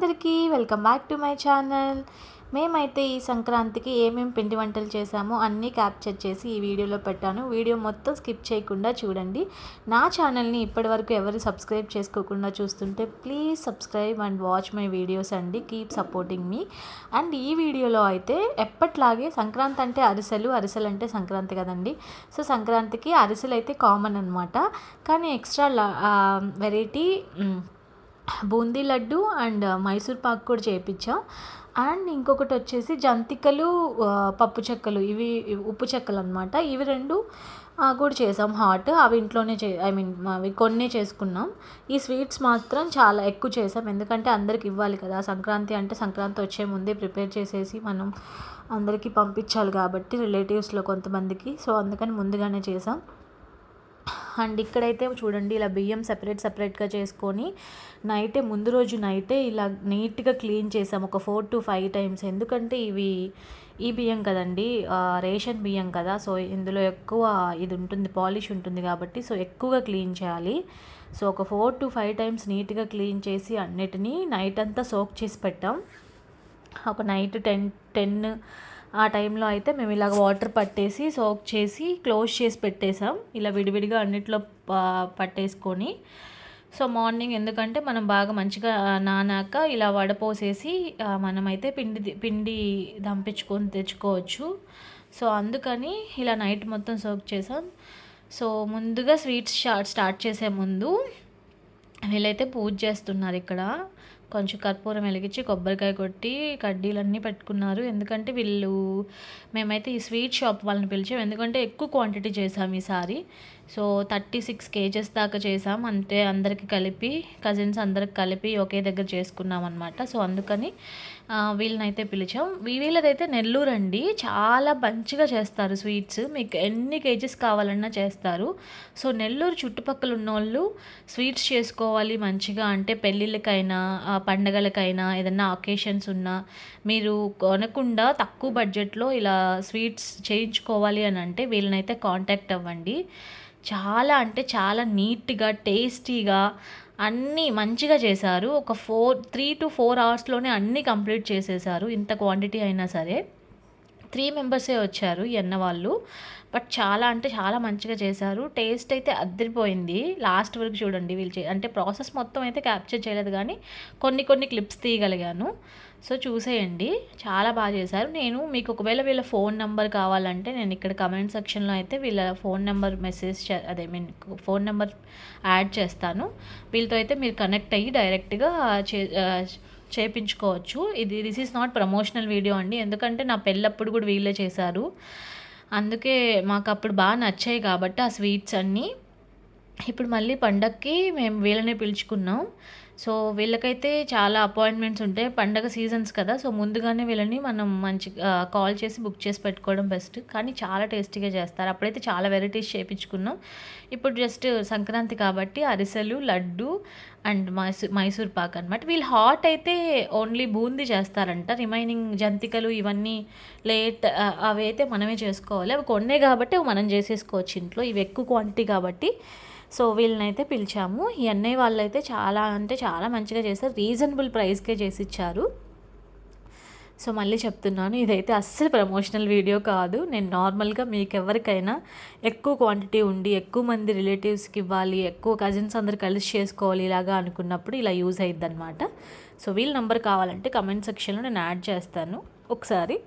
అందరికీ welcome back to my channel. మేమైతే ఈ సంక్రాంతికి ఏమేమి పిండి వంటలు చేసామో అన్నీ క్యాప్చర్ చేసి ఈ వీడియోలో పెట్టాను. వీడియో మొత్తం స్కిప్ చేయకుండా చూడండి. నా ఛానల్ని ఇప్పటివరకు ఎవరు సబ్స్క్రైబ్ చేసుకోకుండా చూస్తుంటే please subscribe and watch my videos అండి. Keep supporting me. అండ్ ఈ వీడియోలో అయితే ఎప్పట్లాగే సంక్రాంతి అంటే అరిసెలు అరిసెలు అంటే సంక్రాంతి కదండి. సో సంక్రాంతికి అరిసెలు అయితే కామన్ అనమాట కానీ extra variety boondi laddu and Mysore pak కూడా చేయించాం అండ్ ఇంకొకటి వచ్చేసి జంతికలు పప్పు చెక్కలు. ఇవి ఉప్పు చెక్కలు అనమాట ఇవి రెండు కూడా చేసాం హాట్. అవి ఇంట్లోనే చే ఐ మీన్ అవి కొన్నే చేసుకున్నాం. ఈ స్వీట్స్ మాత్రం చాలా ఎక్కువ చేసాం. ఎందుకంటే అందరికి ఇవ్వాలి కదా. సంక్రాంతి అంటే సంక్రాంతి వచ్చే ముందే ప్రిపేర్ చేసేసి మనం అందరికీ పంపించాలి కాబట్టి రిలేటివ్స్లో కొంతమందికి. సో అందుకని ముందుగానే చేసాం. అండ్ ఇక్కడైతే చూడండి ఇలా బియ్యం సపరేట్ సపరేట్గా చేసుకొని నైటే ముందు రోజు నైటే ఇలా నీట్గా క్లీన్ చేసాం ఒక ఫోర్ టు ఫైవ్ టైమ్స్ ఎందుకంటే ఇవి ఈ బియ్యం కదండి రేషన్ బియ్యం కదా సో ఇందులో ఎక్కువ ఇది ఉంటుంది పాలిష్ ఉంటుంది కాబట్టి సో ఎక్కువగా క్లీన్ చేయాలి. సో ఒక ఫోర్ టు ఫైవ్ టైమ్స్ నీట్గా క్లీన్ చేసి అన్నిటినీ నైట్ అంతా సోక్ చేసి పెట్టాం. ఒక నైట్ టెన్ టెన్ ఆ టైంలో అయితే మేము ఇలాగ వాటర్ పట్టేసి సోక్ చేసి క్లోజ్ చేసి పెట్టేసాం ఇలా విడివిడిగా అన్నిట్లో పట్టేసుకొని. సో మార్నింగ్ ఎందుకంటే మనం బాగా మంచిగా నానాక ఇలా వడపోసేసి మనమైతే పిండి పిండి దంపించుకొని తెచ్చుకోవచ్చు. సో అందుకని ఇలా నైట్ మొత్తం సోక్ చేసాం సో ముందుగా స్వీట్స్ స్టార్ట్ చేసే ముందు వీళ్ళైతే పూజ చేస్తున్నారు ఇక్కడ. కొంచెం కర్పూరం వెలిగించి కొబ్బరికాయ కొట్టి కడ్డీలన్నీ పెట్టుకున్నారు. ఎందుకంటే వీళ్ళు మేమైతే ఈ స్వీట్ షాప్ వాళ్ళని పిలిచాం. ఎందుకంటే ఎక్కువ క్వాంటిటీ చేసాం ఈసారి సో థర్టీ సిక్స్ కేజెస్ దాకా చేసాం అంటే అందరికి కలిపి కజిన్స్ అందరికి కలిపి ఒకే దగ్గర చేసుకున్నాం అనమాట సో అందుకని వీళ్ళనైతే పిలిచాం. వీళ్ళదైతే నెల్లూరు అండి చాలా మంచిగా చేస్తారు స్వీట్స్. మీకు ఎన్ని కేజెస్ కావాలన్నా చేస్తారు. సో నెల్లూరు చుట్టుపక్కల ఉన్న వాళ్ళు స్వీట్స్ చేసుకోవాలి మంచిగా. అంటే పెళ్ళిళ్ళకైనా పండగలకైనా ఏదన్నా అకేషన్స్ ఉన్నా మీరు కొనకుండా తక్కువ బడ్జెట్లో ఇలా స్వీట్స్ చేయించుకోవాలి అని అంటే వీళ్ళనైతే కాంటాక్ట్ అవ్వండి. చాలా అంటే చాలా నీట్గా టేస్టీగా అన్నీ మంచిగా చేశారు. ఒక ఫోర్ త్రీ టు ఫోర్ అవర్స్లోనే అన్నీ కంప్లీట్ చేసేసారు. ఇంత క్వాంటిటీ అయినా సరే. త్రీ మెంబర్సే వచ్చారు ఎన్న వాళ్ళు. బట్ చాలా అంటే చాలా మంచిగా చేశారు. టేస్ట్ అయితే అద్దరిపోయింది లాస్ట్ వరకు చూడండి వీళ్ళు అంటే ప్రాసెస్ మొత్తం అయితే క్యాప్చర్ చేయలేదు కానీ కొన్ని కొన్ని క్లిప్స్ తీయగలిగాను. సో చూసేయండి. చాలా బాగా చేశారు. నేను మీకు ఒకవేళ వీళ్ళ ఫోన్ నెంబర్ కావాలంటే నేను ఇక్కడ కమెంట్ సెక్షన్లో అయితే వీళ్ళ ఫోన్ నెంబర్ మెసేజ్ అదే మీన్ ఫోన్ నెంబర్ యాడ్ చేస్తాను. వీళ్ళతో అయితే మీరు కనెక్ట్ అయ్యి డైరెక్ట్గా చే చేపించుకోవచ్చు. ఇది this is not promotional video అండి. ఎందుకంటే నా పెళ్ళప్పుడు కూడా వీళ్ళే చేశారు. అందుకే మాకు అప్పుడు బాగా నచ్చాయి కాబట్టి ఆ స్వీట్స్ అన్నీ. ఇప్పుడు మళ్ళీ పండక్కి మేము వీళ్ళనే పిలుచుకున్నాం. సో వీళ్ళకైతే చాలా అపాయింట్మెంట్స్ ఉంటాయి. పండగ సీజన్స్ కదా సో ముందుగానే వీళ్ళని మనం మంచి కాల్ చేసి బుక్ చేసి పెట్టుకోవడం బెస్ట్. కానీ చాలా టేస్టీగా చేస్తారు. అప్పుడైతే చాలా వెరైటీస్ చేయించుకున్నాం ఇప్పుడు జస్ట్ సంక్రాంతి కాబట్టి అరిసెలు లడ్డు అండ్ మైసూర్ మైసూర్ పాక్ అనమాట వీళ్ళు హాట్ అయితే ఓన్లీ బూందీ చేస్తారంట. రిమైనింగ్ జంతికలు ఇవన్నీ లేట్ అవి అయితే మనమే చేసుకోవాలి. అవి కొన్నే కాబట్టి మనం చేసేసుకోవచ్చు ఇంట్లో. ఇవి ఎక్కువ క్వాంటిటీ కాబట్టి సో వీళ్ళని అయితే పిలిచాము. ఈ అన్నయ్య వాళ్ళు అయితే చాలా అంటే చాలా మంచిగా చేశారు. రీజనబుల్ ప్రైస్కే చేసి ఇచ్చారు సో మళ్ళీ చెప్తున్నాను. ఇదైతే అస్సలు ప్రమోషనల్ వీడియో కాదు. నేను నార్మల్గా మీకు ఎవరికైనా ఎక్కువ క్వాంటిటీ ఉండి ఎక్కువ మంది రిలేటివ్స్కి ఇవ్వాలి ఎక్కువ కజిన్స్ అందరు కలిసి చేసుకోవాలి ఇలాగా అనుకున్నప్పుడు ఇలా యూజ్ అయ్యిద్ది అనమాట సో వీళ్ళ నెంబర్ కావాలంటే కమెంట్ సెక్షన్లో నేను యాడ్ చేస్తాను. ఒకసారి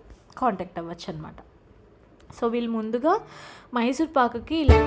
కాంటాక్ట్ అవ్వచ్చు అనమాట సో వీళ్ళు ముందుగా మైసూర్ పాకకి ఇలా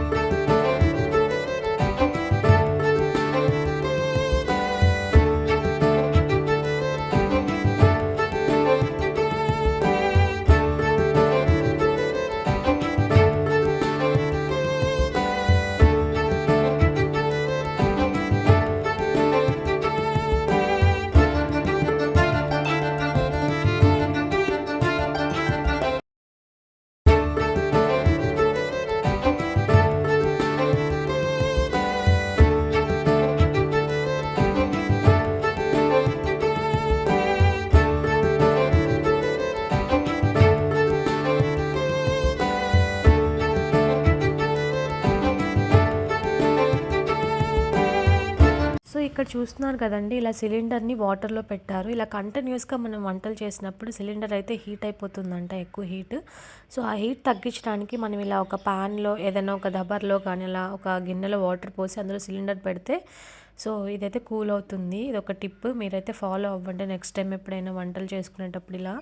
ఇక్కడ చూస్తున్నారు కదండి ఇలా సిలిండర్ని వాటర్లో పెట్టారు. ఇలా కంటిన్యూస్గా మనం వంటలు చేసినప్పుడు సిలిండర్ అయితే హీట్ అయిపోతుందంట ఎక్కువ హీట్. సో ఆ హీట్ తగ్గించడానికి మనం ఇలా ఒక ప్యాన్లో ఏదైనా ఒక దబర్లో కానీ ఇలా ఒక గిన్నెలో వాటర్ పోసి అందులో సిలిండర్ పెడితే సో ఇదైతే కూల్ అవుతుంది. ఇది ఒక టిప్. మీరైతే ఫాలో అవ్వండి నెక్స్ట్ టైం ఎప్పుడైనా వంటలు చేసుకునేటప్పుడు ఇలా.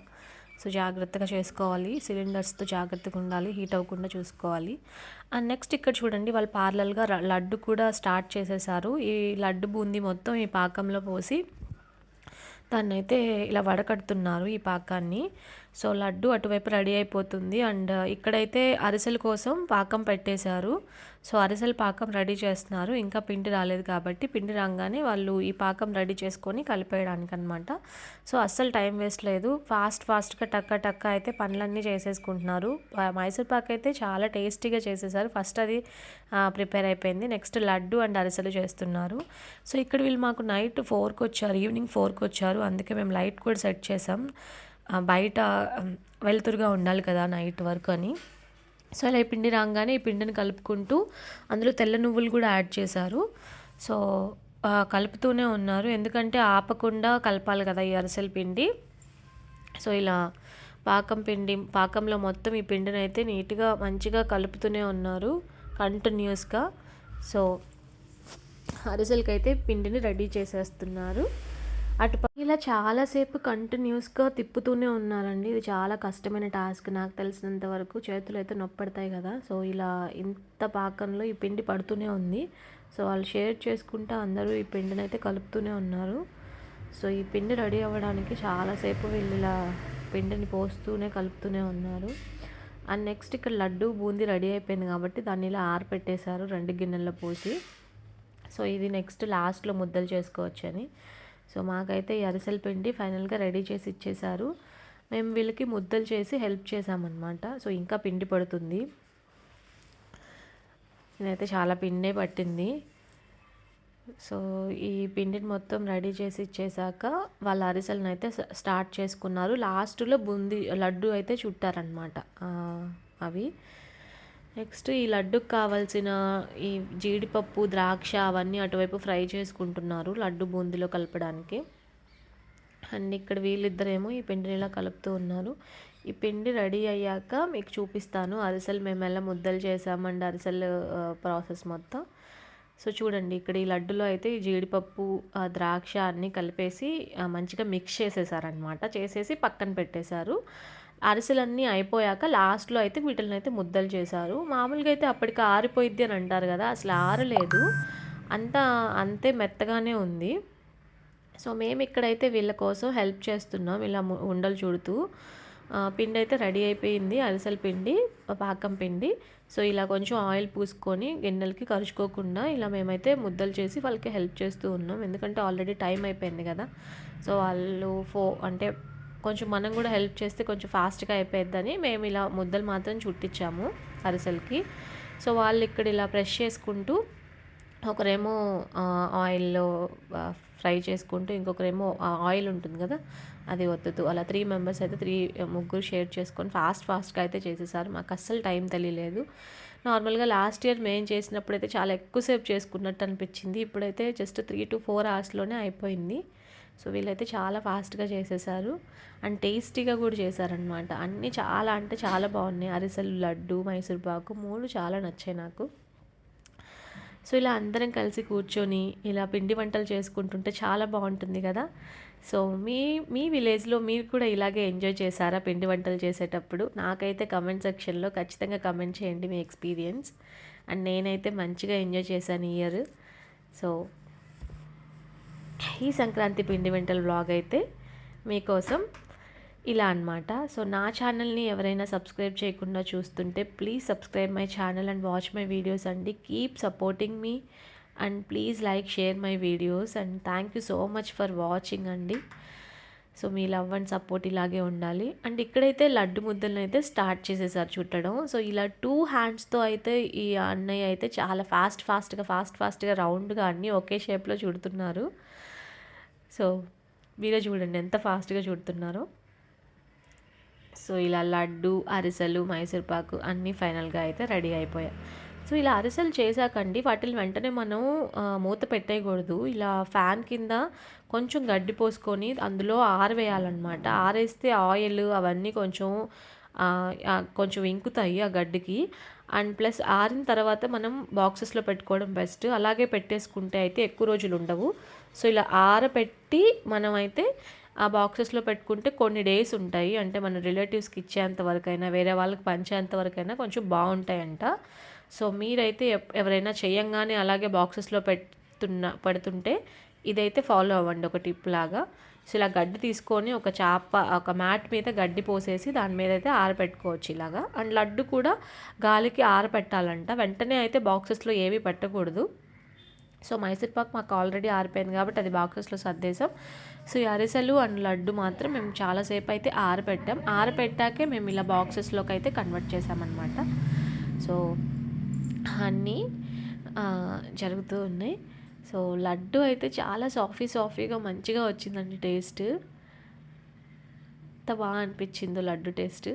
సో జాగ్రత్తగా చేసుకోవాలి. సిలిండర్స్తో జాగ్రత్తగా ఉండాలి. హీట్ అవ్వకుండా చూసుకోవాలి. అండ్ నెక్స్ట్ ఇక్కడ చూడండి వాళ్ళు పార్లల్గా లడ్డు కూడా స్టార్ట్ చేసేసారు. ఈ లడ్డు బూంది మొత్తం ఈ పాకంలో పోసి దాన్ని అయితే ఇలా వడకడుతున్నారు ఈ పాకాన్ని. సో లడ్డు అటువైపు రెడీ అయిపోతుంది. అండ్ uh, ఇక్కడైతే అరిసెల కోసం పాకం పెట్టేశారు. సో అరిసెల పాకం రెడీ చేస్తున్నారు. ఇంకా పిండి రాలేదు కాబట్టి పిండి రాగానే వాళ్ళు ఈ పాకం రెడీ చేసుకొని కలిపేయడానికి అనమాట సో అస్సలు టైం వేస్ట్ లేదు. ఫాస్ట్ ఫాస్ట్గా టక్క టక్క అయితే పనులన్నీ చేసేసుకుంటున్నారు. మైసూర్ పాక్ అయితే చాలా టేస్టీగా చేసేసారు. ఫస్ట్ అది ప్రిపేర్ అయిపోయింది. నెక్స్ట్ లడ్డు అండ్ అరిసెలు చేస్తున్నారు. సో ఇక్కడ వీళ్ళు మాకు నైట్ ఫోర్కి వచ్చారు ఈవినింగ్ ఫోర్కి వచ్చారు అందుకే మేము లైట్ కూడా సెట్ చేసాం. బయట వెలుతురుగా ఉండాలి కదా నైట్ వరకు అని. సో ఇలా ఈ పిండి రాగానే ఈ పిండిని కలుపుకుంటూ అందులో తెల్ల నువ్వులు కూడా యాడ్ చేశారు. సో కలుపుతూనే ఉన్నారు. ఎందుకంటే ఆపకుండా కలపాలి కదా ఈ అరిసెల పిండి. సో ఇలా పాకం పిండి పాకంలో మొత్తం ఈ పిండిని అయితే నీట్గా మంచిగా కలుపుతూనే ఉన్నారు కంటిన్యూస్గా. సో అరిసెలకైతే పిండిని రెడీ చేసేస్తున్నారు. అటు ఇలా చాలాసేపు కంటిన్యూస్గా తిప్పుతూనే ఉన్నారండి. ఇది చాలా కష్టమైన టాస్క్. నాకు తెలిసినంత వరకు చేతులు అయితే నొప్పడతాయి కదా. సో ఇలా ఇంత పాకంలో ఈ పిండి పడుతూనే ఉంది. సో వాళ్ళు షేర్ చేసుకుంటూ అందరూ ఈ పిండిని అయితే కలుపుతూనే ఉన్నారు. సో ఈ పిండి రెడీ అవ్వడానికి చాలాసేపు వీళ్ళు ఇలా పిండిని పోస్తూనే కలుపుతూనే ఉన్నారు. అండ్ నెక్స్ట్ ఇక్కడ లడ్డు బూందీ రెడీ అయిపోయింది కాబట్టి దాన్ని ఇలా ఆరపెట్టేశారు రెండు గిన్నెల్లో పోసి. సో ఇది నెక్స్ట్ లాస్ట్లో ముద్దలు చేసుకోవచ్చని. సో మాకైతే ఈ అరిసెల పిండి ఫైనల్గా రెడీ చేసి ఇచ్చేశారు. మేము వీళ్ళకి ముద్దలు చేసి హెల్ప్ చేసామన్నమాట సో ఇంకా పిండి పడుతుంది. నేనైతే చాలా పిండే పట్టింది. సో ఈ పిండిని మొత్తం రెడీ చేసి ఇచ్చేసాక వాళ్ళ అరిసెలను అయితే స్టార్ట్ చేసుకున్నారు. లాస్ట్లో బుంది లడ్డు అయితే చుట్టారనమాట అవి. నెక్స్ట్ ఈ లడ్డుకు కావాల్సిన ఈ జీడిపప్పు ద్రాక్ష అవన్నీ అటువైపు ఫ్రై చేసుకుంటున్నారు లడ్డు బూందీలో కలపడానికి. అండ్ ఇక్కడ వీళ్ళిద్దరేమో ఈ పిండిని ఇలా కలుపుతూ ఉన్నారు. ఈ పిండి రెడీ అయ్యాక మీకు చూపిస్తాను. అరిసెలు మేము ఎలా ముద్దలు చేసామండి అరిసెలు ప్రాసెస్ మొత్తం. సో చూడండి ఇక్కడ ఈ లడ్డులో అయితే ఈ జీడిపప్పు ద్రాక్ష అన్నీ కలిపేసి మంచిగా మిక్స్ చేసేసారనమాట చేసేసి పక్కన పెట్టేశారు. అరిసెలన్నీ అయిపోయాక లాస్ట్లో అయితే వీటిని అయితే ముద్దలు చేశారు. మామూలుగా అయితే అప్పటికి ఆరిపోయిద్ది అని అంటారు కదా అసలు ఆరలేదు. అంతా అంతే మెత్తగానే ఉంది. సో మేము ఇక్కడైతే వీళ్ళ కోసం హెల్ప్ చేస్తున్నాం ఇలా ఉండలు చూడుతూ. పిండి అయితే రెడీ అయిపోయింది అరిసెల పిండి పాకం పిండి. సో ఇలా కొంచెం ఆయిల్ పూసుకొని గిన్నెలకి కరుచుకోకుండా ఇలా మేమైతే ముద్దలు చేసి వాళ్ళకి హెల్ప్ చేస్తూ ఉన్నాం. ఎందుకంటే ఆల్రెడీ టైం అయిపోయింది కదా. సో వాళ్ళు ఫో అంటే కొంచెం మనం కూడా హెల్ప్ చేస్తే కొంచెం ఫాస్ట్గా అయిపోయిద్దని మేము ఇలా ముద్దలు మాత్రం చుట్టించాము అరిసెలకి. సో వాళ్ళు ఇక్కడ ఇలా ప్రెష్ చేసుకుంటూ ఒకరేమో ఆయిల్లో ఫ్రై చేసుకుంటూ ఇంకొకరేమో ఆయిల్ ఉంటుంది కదా అది వద్దుతూ అలా త్రీ మెంబర్స్ అయితే త్రీ ముగ్గురు షేర్ చేసుకొని ఫాస్ట్ ఫాస్ట్గా అయితే చేసేసారు. మాకు అస్సలు టైం తెలియలేదు. నార్మల్గా లాస్ట్ ఇయర్ మేము చేసినప్పుడు అయితే చాలా ఎక్కువసేపు చేసుకున్నట్టు అనిపించింది. ఇప్పుడైతే జస్ట్ త్రీ టు ఫోర్ అవర్స్లోనే అయిపోయింది. సో వీళ్ళైతే చాలా ఫాస్ట్గా చేసేసారు. అండ్ టేస్టీగా కూడా చేశారనమాట అన్నీ చాలా అంటే చాలా బాగున్నాయి. అరిసెలు లడ్డు మైసూర్ పాకు మూడు చాలా నచ్చాయి నాకు. సో ఇలా అందరం కలిసి కూర్చొని ఇలా పిండి వంటలు చేసుకుంటుంటే చాలా బాగుంటుంది కదా. సో మీ మీ విలేజ్లో మీరు కూడా ఇలాగే ఎంజాయ్ చేశారా పిండి వంటలు చేసేటప్పుడు? నాకైతే కమెంట్ సెక్షన్లో ఖచ్చితంగా కమెంట్ చేయండి మీ ఎక్స్పీరియన్స్. అండ్ నేనైతే మంచిగా ఎంజాయ్ చేశాను ఇయర్. సో ఈ సంక్రాంతి పిండి వంటల బ్లాగ్ అయితే మీకోసం ఇలా అనమాట సో నా ఛానల్ని ఎవరైనా సబ్స్క్రైబ్ చేయకుండా చూస్తుంటే please subscribe my channel and watch my videos అండి. Keep supporting me and please like share my videos and thank you so much for watching అండి. సో మీ లవ్ అండ్ సపోర్ట్ ఇలాగే ఉండాలి. అండ్ ఇక్కడైతే లడ్డు ముద్దలను అయితే స్టార్ట్ చేసేసారు చుట్టడం. సో ఇలా టూ హ్యాండ్స్తో అయితే ఈ అన్నయ్య అయితే చాలా ఫాస్ట్ ఫాస్ట్గా ఫాస్ట్ ఫాస్ట్గా రౌండ్గా అన్నీ ఒకే షేప్లో చుడుతున్నారు. సో మీరే చూడండి ఎంత ఫాస్ట్గా చూడుతున్నారో. సో ఇలా లడ్డు అరిసెలు మైసూర్పాకు అన్నీ ఫైనల్గా అయితే రెడీ అయిపోయాయి సో ఇలా అరిసెలు చేశాకండి. వాటిని వెంటనే మనం మూత పెట్టేయకూడదు. ఇలా ఫ్యాన్ కింద కొంచెం గడ్డి పోసుకొని అందులో ఆరవేయాలన్నమాట. ఆరేస్తే ఆయిల్ అవన్నీ కొంచెం కొంచెం ఇంకుతాయి ఆ గడ్డికి. అండ్ ప్లస్ ఆరిన తర్వాత మనం బాక్సెస్లో పెట్టుకోవడం బెస్ట్. అలాగే పెట్టేసుకుంటే అయితే ఎక్కువ రోజులు ఉండవు. సో ఇలా ఆరబెట్టి మనం అయితే ఆ బాక్సెస్లో పెట్టుకుంటే కొన్ని డేస్ ఉంటాయి. అంటే మన రిలేటివ్స్కి ఇచ్చేంత వరకైనా వేరే వాళ్ళకి పంచేంత వరకైనా కొంచెం బాగుంటాయంట. సో మీరైతే ఎవరైనా చేయంగానే అలాగే బాక్సెస్లో పెడుతున్న పెడుతుంటే ఇదైతే ఫాలో అవ్వండి. ఒక టిప్ లాగా. సో ఇలా గడ్డి తీసుకొని ఒక చాప ఒక మ్యాట్ మీద గడ్డి పోసేసి దాని మీద అయితే ఆరపెట్టుకోవచ్చు ఇలాగా. అండ్ లడ్డు కూడా గాలికి ఆరపెట్టాలంట. వెంటనే అయితే బాక్సెస్లో ఏవి పెట్టకూడదు. సో మైసూర్పాక్ మాకు ఆల్రెడీ ఆరిపోయింది కాబట్టి అది బాక్సెస్లో సర్దేశాం. సో ఈ అరిసెలు అండ్ లడ్డు మాత్రం మేము చాలాసేపు అయితే ఆరపెట్టాం. ఆరపెట్టాకే మేము ఇలా బాక్సెస్లోకి అయితే కన్వర్ట్ చేసామన్నమాట సో అన్నీ జరుగుతూ ఉన్నాయి. సో లడ్డు అయితే చాలా సాఫీ సాఫీగా మంచిగా వచ్చిందండి టేస్ట్. ఎంత బాగా అనిపించిందో లడ్డు టేస్ట్.